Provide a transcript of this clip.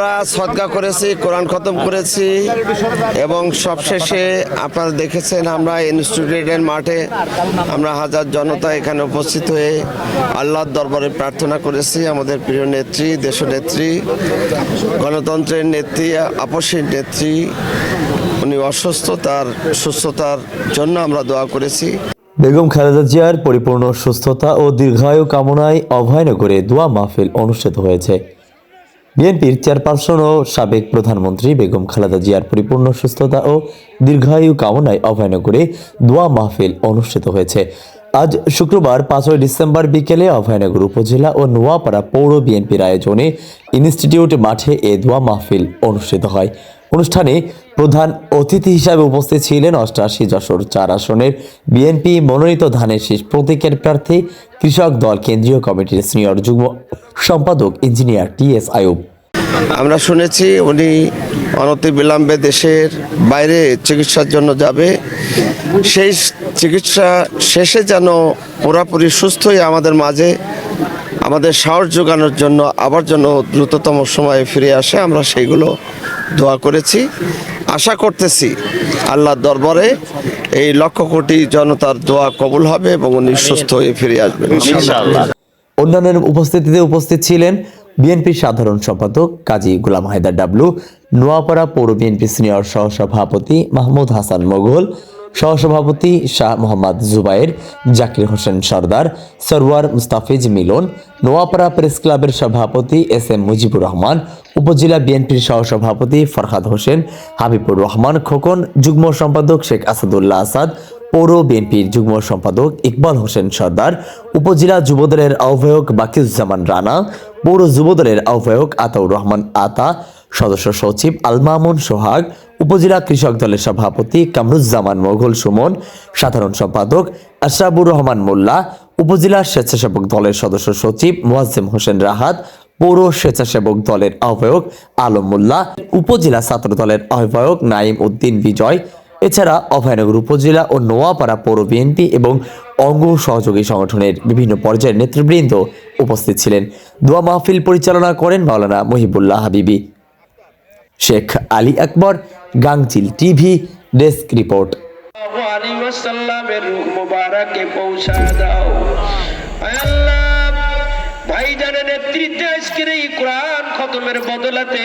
আমরা সদকা করেছি, কোরআন খতম করেছি এবং সবশেষে আপনারা দেখেছেন আমরা ইনস্টিটিউটের মাঠে আমরা হাজার জনতা এখানে উপস্থিত হয়ে আল্লাহর দরবারে প্রার্থনা করেছি। আমাদের প্রিয় নেত্রী, দেশনেত্রী, গণতন্ত্রের নেত্রী, আপসীর নেত্রী, উনি অসুস্থ, তার সুস্থতার জন্য আমরা দোয়া করেছি। বেগম খালেদা জিয়ার পরিপূর্ণ সুস্থতা ও দীর্ঘায়ু কামনায় অভয়নগরে দোয়া মাহফিল অনুষ্ঠিত হয়েছে। বিএনপির চেয়ারপারসন ও সাবেক প্রধানমন্ত্রী বেগম খালেদা জিয়ার পরিপূর্ণ সুস্থতা ও দীর্ঘায়ু কামনায় অভয়নগরে দোয়া মাহফিল অনুষ্ঠিত হয়েছে। আজ শুক্রবার পাঁচই ডিসেম্বর বিকেলে অভয়নগর উপজেলা ও নোয়াপাড়া পৌর বিএনপির আয়োজনে ইনস্টিটিউট মাঠে এ দোয়া মাহফিল অনুষ্ঠিত হয়। অনুষ্ঠানে প্রধান অতিথি হিসাবে উপস্থিত ছিলেন অষ্টাশি যশোর চার আসনের বিএনপি মনোনীত ধানের শীষ প্রতীকের প্রার্থী কৃষক দল কেন্দ্রীয় কমিটির সিনিয়র যুগ্ম সম্পাদক, ইঞ্জিনিয়ার টি এস আয়ুব আমরা শুনেছি উনি বিলম্বে দেশের বাইরে চিকিৎসার জন্য যাবে। সেই চিকিৎসা শেষে যেন পুরাপুরি সুস্থ হয়ে আমাদের মাঝে, আমাদের সাহস যোগানোর জন্য আবার যেন দ্রুততম সময়ে ফিরে আসে, আমরা সেইগুলো দোয়া করেছি। আশা করতেছি আল্লাহর দরবারে এই লক্ষ কোটি জনতার দোয়া কবুল হবে এবং উনি সুস্থ হয়ে ফিরে আসবেন। অন্যান্যের উপস্থিতিতে উপস্থিত ছিলেন বিএনপির সাধারণ সম্পাদক কাজী গোলাম হায়দার ডাবলু, নোয়াপাড়া পৌর বিএনপি সিনিয়র সহসভাপতি মাহমুদ হাসান মোগল, সহসভাপতি শাহ মোহাম্মদ জুবাইর জাকির হোসেন সর্দার, সরওয়ার মুস্তাফিজ মিলন, নোয়াপাড়া প্রেস ক্লাবের সভাপতি এস এম মুজিবুর রহমান, উপজেলা বিএনপির সহসভাপতি ফরহাদ হোসেন, হাবিবুর রহমান খোকন, যুগ্ম সম্পাদক শেখ আসাদুল্লাহ আসাদ পৌর বিএনপির যুগ্ম সম্পাদক ইকবাল হোসেন সর্দার, উপজেলা যুবদলের আহ্বায়ক বাকিউজ্জামান রানা, পৌর যুবদলের আহ্বায়ক আতাউর রহমান আতা, সদস্য সচিব আলমামুন সোহাগ, উপজেলা কৃষক দলের সভাপতি কামরুজ্জামান মোঘল সুমন, সাধারণ সম্পাদক আশরাফুর রহমান মোল্লা, উপজেলা স্বেচ্ছাসেবক দলের সদস্য সচিব মোয়াজ্জেম হোসেন রাহাত, পৌর স্বেচ্ছাসেবক দলের আহ্বায়ক আলম মোল্লা, উপজেলা ছাত্র দলের আহ্বায়ক নাইম উদ্দিন বিজয় এছাড়া অভয়নগর উপজেলা ও নোয়াপাড়া পৌর বিএনপি এবং অঙ্গ সহযোগী সংগঠনের বিভিন্ন পর্যায়ের নেতৃবৃন্দ উপস্থিত ছিলেন। দোয়া মাহফিল পরিচালনা করেন Maulana Mohibullah Habibi. Sheikh Ali Akbar, Gangchil TV, desk report. নেতৃত্বে আজকের এই কোরআন খতমের বদলাতে